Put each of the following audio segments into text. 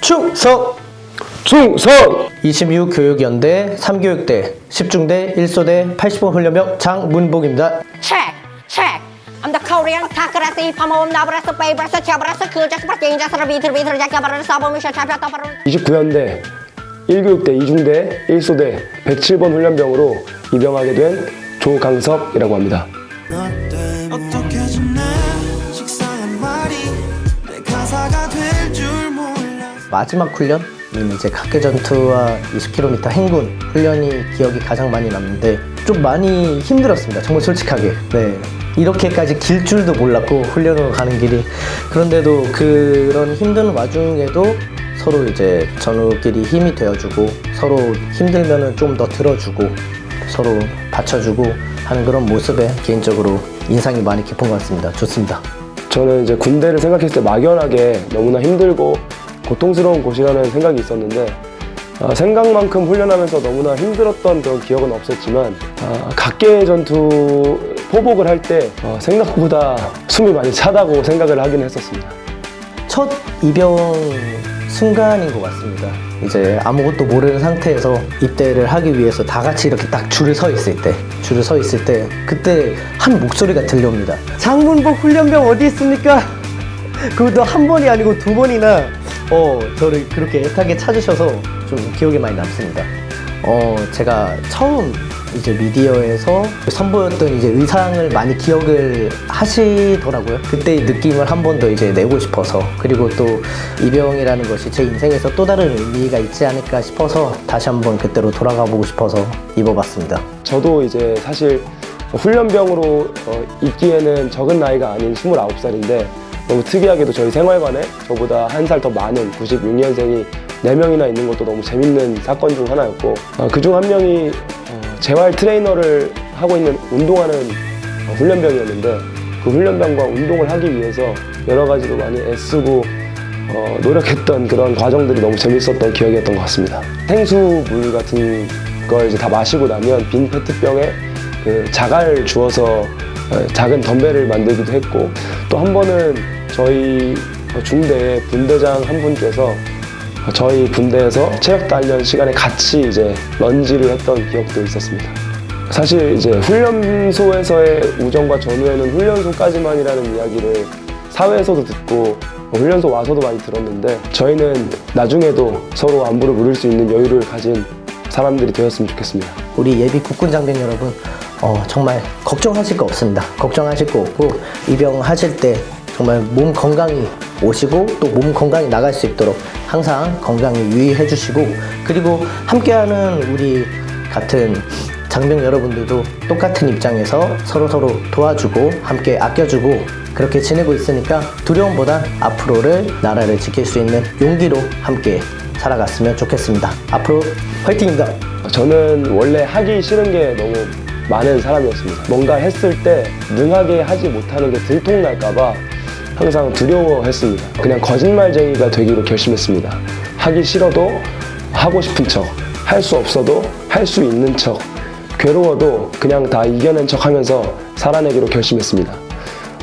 충성! 충성! 26 교육연대 3교육대 10중대 1소대 85 훈련병 장문복입니다. check, check. I'm the Korean nabrasa pabrasa chabrasa kujas pertinja serabi terbi terjaka barasa sabom misha chapya taparu. 29연대 1교육대 2중대 1소대 107번 훈련병으로 입영하게 된 조강석이라고 합니다. 어떻게 지내 식상한 말이 내 가사가 몰라 마지막 훈련? 이 이제 각계 전투와 20km 행군 훈련이 기억이 가장 많이 남는데 좀 많이 힘들었습니다. 정말 솔직하게. 네. 이렇게까지 길 줄도 몰랐고 훈련으로 가는 길이 그런데도 그런 힘든 와중에도 서로 이제 전우끼리 힘이 되어주고 서로 힘들면은 좀 더 들어주고 서로 받쳐주고 하는 그런 모습에 개인적으로 인상이 많이 깊은 것 같습니다. 좋습니다. 저는 이제 군대를 생각했을 때 막연하게 너무나 힘들고 고통스러운 곳이라는 생각이 있었는데 아, 생각만큼 훈련하면서 너무나 힘들었던 그런 기억은 없었지만 아, 각계 전투 포복을 할때 어, 생각보다 숨이 많이 차다고 생각을 하긴 했었습니다. 첫 입영 순간인 것 같습니다. 이제 아무것도 모르는 상태에서 입대를 하기 위해서 다 같이 이렇게 딱 줄을 서 있을 때, 줄을 서 있을 때, 그때 한 목소리가 들려옵니다. 장문복 훈련병 어디 있습니까? 그것도 한 번이 아니고 두 번이나, 어, 저를 그렇게 애타게 찾으셔서 좀 기억에 많이 남습니다. 어, 제가 처음 이제 미디어에서 선보였던 이제 의상을 많이 기억을 하시더라고요. 그때의 느낌을 한 번 더 이제 내고 싶어서 그리고 또 이병이라는 것이 제 인생에서 또 다른 의미가 있지 않을까 싶어서 다시 한번 그때로 돌아가 보고 싶어서 입어봤습니다. 저도 이제 사실 훈련병으로 어, 있기에는 적은 나이가 아닌 29살인데 너무 특이하게도 저희 생활관에 저보다 한 살 더 많은 96년생이 4명이나 있는 것도 너무 재밌는 사건 중 하나였고 그 중 한 명이 어, 재활 트레이너를 하고 있는 운동하는 어, 훈련병이었는데 그 훈련병과 운동을 하기 위해서 여러 가지로 많이 애쓰고 어, 노력했던 그런 과정들이 너무 재밌었던 기억이었던 것 같습니다. 생수물 같은 걸 이제 다 마시고 나면 빈 페트병에 그 자갈 주어서 어, 작은 덤벨을 만들기도 했고 또 한 번은 저희 중대의 분대장 한 분께서 저희 분대에서 체력 단련 시간에 같이 이제 런지를 했던 기억도 있었습니다. 사실 이제 훈련소에서의 우정과 전후에는 훈련소까지만이라는 이야기를 사회에서도 듣고 훈련소 와서도 많이 들었는데 저희는 나중에도 서로 안부를 물을 수 있는 여유를 가진 사람들이 되었으면 좋겠습니다. 우리 예비 국군 장병 여러분, 어, 정말 걱정하실 거 없습니다. 걱정하실 거 없고 입영하실 때 정말 몸 건강히 오시고 또 몸 건강히 나갈 수 있도록 항상 건강히 유의해 주시고 그리고 함께하는 우리 같은 장병 여러분들도 똑같은 입장에서 서로 서로 도와주고 함께 아껴주고 그렇게 지내고 있으니까 두려움보다 앞으로를 나라를 지킬 수 있는 용기로 함께 살아갔으면 좋겠습니다. 앞으로 화이팅입니다. 저는 원래 하기 싫은 게 너무 많은 사람이었습니다. 뭔가 했을 때 능하게 하지 못하는 게 들통날까봐 항상 두려워했습니다. 그냥 거짓말쟁이가 되기로 결심했습니다. 하기 싫어도 하고 싶은 척, 할 수 없어도 할 수 있는 척, 괴로워도 그냥 다 이겨낸 척 하면서 살아내기로 결심했습니다.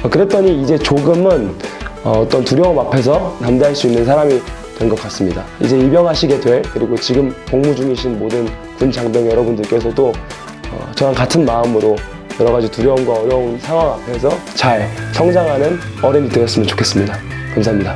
어, 그랬더니 이제 조금은 어, 어떤 두려움 앞에서 담대할 수 있는 사람이 된 것 같습니다. 이제 입영하시게 될 그리고 지금 복무 중이신 모든 군 장병 여러분들께서도 어, 저랑 같은 마음으로 여러 가지 두려움과 어려운 상황 앞에서 잘 성장하는 어른이 되었으면 좋겠습니다. 감사합니다.